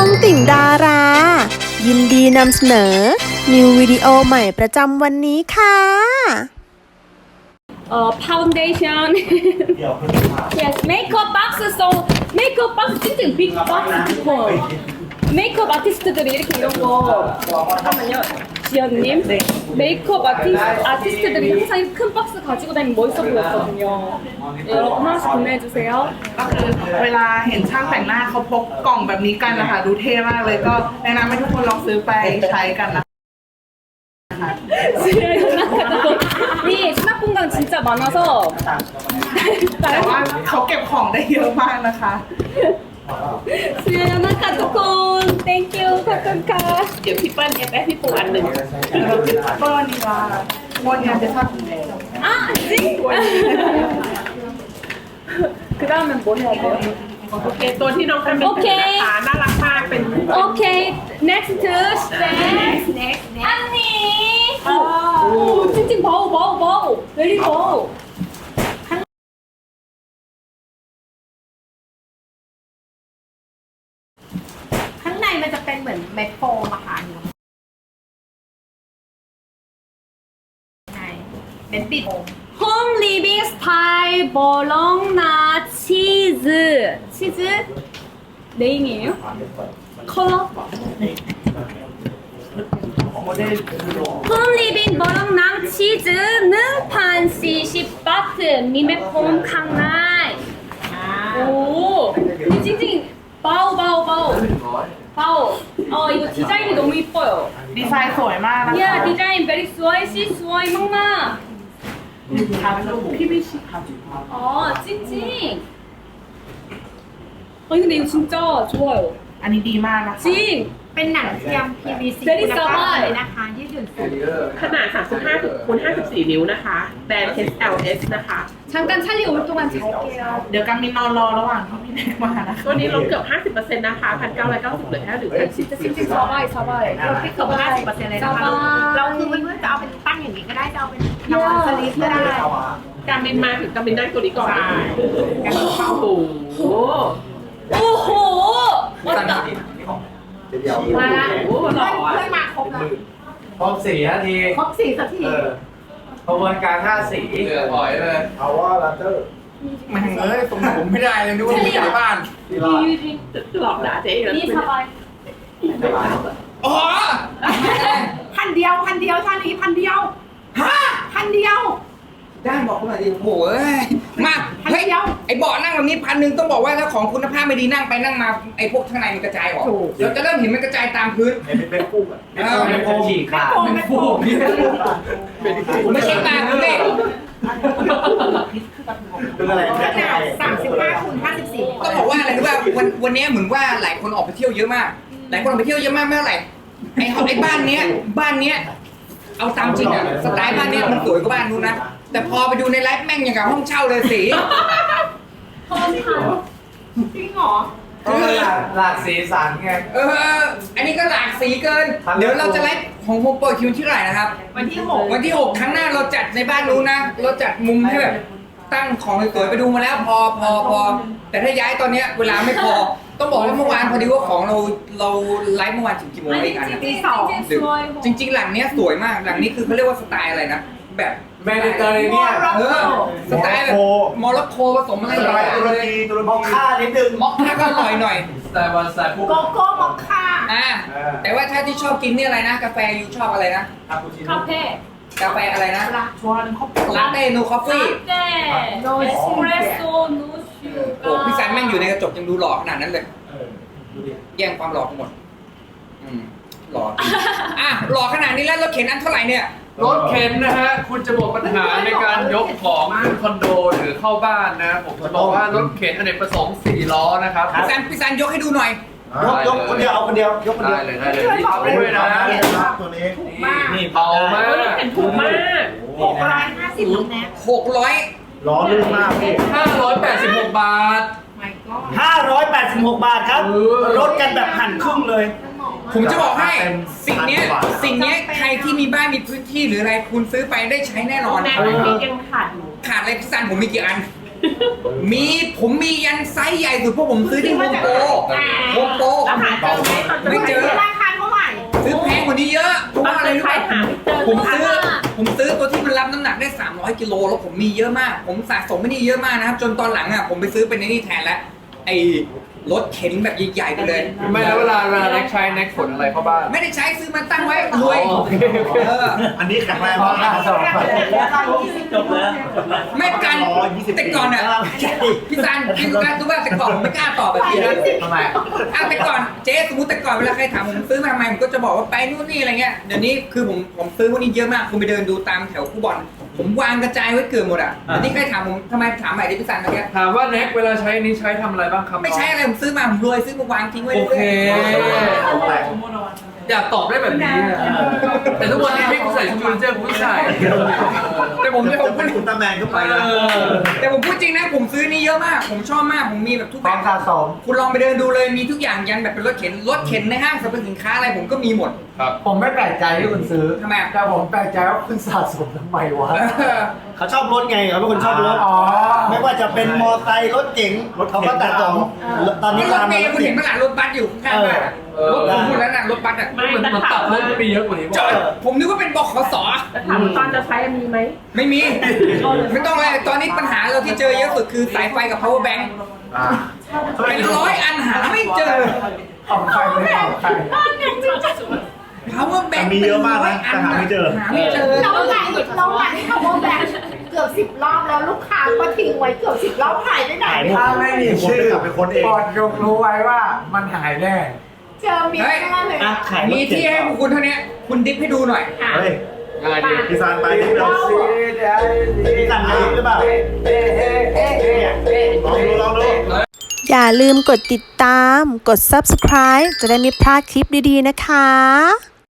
องติ่งดารา ยินดีนำเสนอ นิววิดีโอใหม่ประจำวันนี้ค่ะ 어 파운데이션 yes 메이크업 박스 소 메이크업 박스 진짜 빅 박스 뭐 메이크업 아티스트들이 이렇게 이런 거 잠깐만요 지연님 메이크업 아티스, 아티스트들이 항상 이큰 박스 가지고 다니면 멋있어 보였거든요 네, 여러분 하나씩 구매해 주세요 ก็คือเวลาเห็นช่างแต่งหน้าเขาพกกล่องแบบนี้กันนะคะ ดูเท่มากเลยก็แนะนำให้ทุกคนลองซื้อไปใช้กันนะคะ 수야 연락하고 이 수납 공간 진짜 많아서 แต่ว่าเขาเก็บของได้เยอะมากนะคะ ซื้อแล้วนะคะทุกคน thank you ขอบคุณค่ะเดี๋ยวพี่เปิ้ลเอฟเอฟพี่ปูอันหนึ่งเปิ้ลนี่ว่าโมนยังจะชอบกินเลยอะจริงคือด้านมันบนเลยโอเค ตัวที่น้องกันเป็นนะครน่ารักมากเป็นโอเค next to next next อันนี้โอ้จริงๆเบาเบาเบา very เบา 맵빛. 홈 리빙 스타일 버렁나 치즈. 치즈 네임이에요? 컬러? 홈 리빙 버렁낭 치즈는 판 40바트 미메폼 강나이 아. 오 근데 징징 바오 바오 바오 바오 어 이거 디자인이 너무 이뻐요. 리사이트 얼마나? 야 디자인 베리 스와이씨 스와이 막나 가죽, PVC 가죽. 아, 찡찡. 아니, 근데 이거 진짜 좋아요. 아니, 니마. 찡! เป็นหนังเทียม PVC เบรี่ คุณ ส ภา บา พ ย เลยนะคะ ยืดหยุ่นสูง ขนาด 35คูณ54 นิ้วนะคะ แบรนด์ HLS นะคะ 잠깐 찰리 올 동안 잘게요 เดี๋ยวกามินนอนรอระหว่างที่พี่แม็กมานะคะ ตัวนี้ลดเกือบ 50%นะคะ 1,990เหลือแค่หรือ 진짜 찡찡 사바이 사바이 เราพิกเกือบห้าสิบเปอร์เซ็นต์เลยนะคะ เราคือเพื่อนๆจะเอาเป็นตั้งอย่างนี้ก็ได้ จะเอาเป็นนอนสลิปก็ได้ การบินมาถึงการบินได้ตัวนี้ก่อนนะคะการบินเข้าโอ้โห 오호 เดียวมาละโอ้หล่อเพื่อนมาครบแล้วครบสี่นาทีครบสี่สักทีกระบวนการห้าสีเหลือหอยเลยเอาว่าลัตเตอร์แม่งเอ้ยผมผมไม่ได้เลยนึกว่าไม่อยากบ้านที่รอหลอกด่าเจ๊เลยนี่สบายอ๋อพันเดียวพันเดียวชาลีพันเดียวฮะพันเดียว ได้บอกเขาหน่อยดิโอ้โหเอ้ยมาพันเฮ้ยเดียวไอ้เบาะนั่งแบบนี้พันหนึ่งต้องบอกว่าถ้าของคุณภาพไม่ดีนั่งไปนั่งมาไอ้พวกข้างในมันกระจายออกเราจะเริ่มเห็นมันกระจายตามพื้นเห็นเป็นเป็นกุ้งอะเออ เป็นโคฉีกขาดเป็นโฟมไม่ใช่ตาคุณเล่เป็นอะไรขนาดสามสิบห้าคูณห้าสิบสี่ต้องบอกว่าอะไรรู้ป่ะวันวันนี้เหมือนว่าหลายคนออกไปเที่ยวเยอะมาก หลายคนออกไปเที่ยวเยอะมากไม่เท่าไหร่ไอ้ไอ้บ้านเนี้ยบ้านเนี้ยเอาตามจริงอะสไตล์บ้านเนี้ยมันสวยกว่าบ้านนู้นนะ แต่พอไปดูในไลฟ์แม่งยังกับห้องเช่าเลยสีพอาจริงเหรอจริงเหรอก็อหลากสีสันไง เออ อันนี้ก็หลากสีเกินเดี๋ยวเราจะไลฟ์ของโฮมโปรคิวที่ไหรนะครับ วันที่หกวันที่หกครั้งหน้าเราจัดในบ้านรู้นะ เราจัดมุมให้แบบตั้งของสวยๆไปดูมาแล้วพอพอพอ แต่ถ้าย้ายตอนเนี้ยเวลาไม่พอ ต้องบอกว่าเมื่อวานพอดีว่าของเราเราไลฟ์เมื่อวานถึงกี่โมงไม่อีกอันนะ ตีสอง จริงๆ หลังเนี้ยสวยมาก หลังนี้คือเขาเรียกว่าสไตล์อะไรนะ แบบ เมดิเตอร์เรเนียนเออสไตล์โมร็อกโกผสมอะไรสหไตุรเลยกีตุรกี ค่านิดนึงม็อกค่าก็อร่อยหน่อย สไตล์วันสไตล์พวกโกโก้มอคค่าอ่าแต่ว่าถ้าที่ชอบกินเนี่ยอะไรนะ กาแฟยูชอบอะไรนะ คาปูชิโน่กาแฟกาแฟอะไรนะลาชวนคอฟฟ่ลาเต้นูคอฟฟี่ลาเต้โนเอสเปรสโซ่นูชูโอ้พี่ซันแม่งอยู่ในกระจกยังดูหล่อขนาดนั้นเลย เออดูดิแย่งความหล่อกูหมด อืมหล่ออะหล่อขนาดนี้แล้วเราเข็นอันเท่าไหร่เนี่ย รถเข็นนะฮะ คุณจะหมดปัญหาในการยกของขึ้นคอนโดหรือเข้าบ้านนะ ผมจะบอกว่ารถเข็นอเนกประสงค์4ล้อนะครับ พี่ซันพี่ซันยกให้ดูหน่อย ยกยกคนเดียวเอาคนเดียวยกคนเดียวได้เลยได้เลยนี่เอาด้วยนะตัวนี้มาก นี่เบามาก เห็นถูกมาก หกร้อยห้าสิบน้องแน็ก600ล้อลื่นมากพี่586 บาทไม่ก็586 บาทครับ ลดกันแบบหั่นครึ่งเลย ผมจะบอกให้เต็มสิ่งเนี้ยพันกว่าสิ่งเนี้ยใครที่มีบ้านมีพื้นที่หรืออะไรคุณซื้อไปได้ใช้แน่นอน แม่มันมียังขาดอยู่ขาดอะไรพี่ซันผมมีกี่อัน มีผมมียันไซส์ใหญ่สุดเพราะผมซื้อที่โฮมโปรโฮมโปร แล้วหาเจอไหมตอนจะไม่เจอ ราคาเท่าไหร่ ซื้อแพงกว่านี้เยอะเพราะว่าอะไรรู้ไหมหาไม่เจอ ผมซื้อ ผมซื้อตัวที่มันรับน้ำหนักได้ 300กิโลแล้วผมมีเยอะมาก ผมสะสมไม่ได้เยอะมากนะครับ จนตอนหลังอะผมไปซื้อเป็นไอ้นี่แทนแล้วไอ้ รถเข็นแบบใหญ่ๆไปเลย ไม่แล้วเวลาเวลาแน็กใช้แน็กขนอะไรเข้าบ้านไม่ได้ใช้ซื้อมาตั้งไว้รวยอ๋อโอเคโอเค เอออันนี้แข็งแรงมากจบแล้วจบแล้ว ไม่กันอ๋อ20 แต่ก่อนอะพี่ซันพี่ซันรู้ว่าแต่ก่อนผมไม่กล้าตอบแบบนี้นะทำไมอะแต่ก่อนเจ๊สมมติแต่ก่อนเวลาใครถามผมซื้อมาทำไมผมก็จะบอกว่าไปนู่นนี่อะไรเงี้ยเดี๋ยวนี้คือผมผมซื้อพวกนี้เยอะมากคุณไปเดินดูตามแถวคู่บอล ผมวางกระจายไว้เกือบหมดอะเดี๋ยวนี้ใครถามผมทำไมถามใหม่ดิพี่ซันเมื่อกี้ถามว่าแน็กเวลาใช้นี้ใช้ทำอะไรบ้างครับไม่ใช่อะไรผมซื้อมาผมรวยซื้อมาวางทิ้งไว้โอเรื่เคอย อยากตอบได้แบบนี้อะแต่ทุกวันนี้พี่ใส่ชุดยูนิเจอร์ผมไม่ใส่แต่ผมไม่ผมเป็นอุลตร้าแมนก็ไปเอนะอๆแต่ผมพูดจริงนะผมซื้อนี่เยอะมาก ผมชอบมากผมมีแบบทุกคแบวามบสะสม คุณลองไปเดินดูเลยมีทุกอย่างยันแบบเป็นรถเข็นรถเข็นในห้างสรรพสินค้าอะไรผมก็มีหมดครับผมไม่แปลกใจที่คุณซื้อทำไมอะ แต่ผมแปลกใจว่าคุณสะสมทำไมวะเออเขาชอบรถไงเขาเป็นคนชอบรถ อ๋อ ไม่ว่าจะเป็นมอไซค์รถเก๋งเขาก็สะสมตอนนี้รถตามเมมาย์รถคุณเก๋เห็งนเมื่อไหร่รถบัสอยู่ข้างๆบ้านอะเออ รถผมพูดแล้วนะรถบัสอะไม่มันแต่มันถาตัมดรถปีเยอะกว่านี้จป่ะอดผมนึกว่าเป็นบขสแต่ถามว่าตอนจะใช้มีไหมไม่มี ไม่ต้องเลยตอนนี้ปัญหาเราที่เจอเยอะสุดคือสายไฟกับ power bank อ่าเป็นร้อยอันหาไม่เจอ ของใครไม่ของใคร power bank แต่มีเยอะมากนะแต่หาไม่เจอ หาไม่เจอเราไหลเราไหลคำว่าแบงเกือบสิบรอบแล้วลูกค้าก็ทิ้งไว้เกือบสิบรอบหายไปไหนหายหมดถ้าไม่มีชื่อผมจะกลับไปค้นเองกดยกรู้ไว้ว่ามันหายแน่ เจอมีแน่เลยอะขายรถมีเก๋ที่งให้พวกคุณเท่านี้คุณดิฟให้ดูหน่อยเฮ้ยยังไงดีพี่ซานไปที่เดิมพี่ซันไปหรือเปล่าลองดูลองดู อย่าลืมกดติดตาม กด subscribe จะได้ไม่พลาดคลิปดีๆนะคะ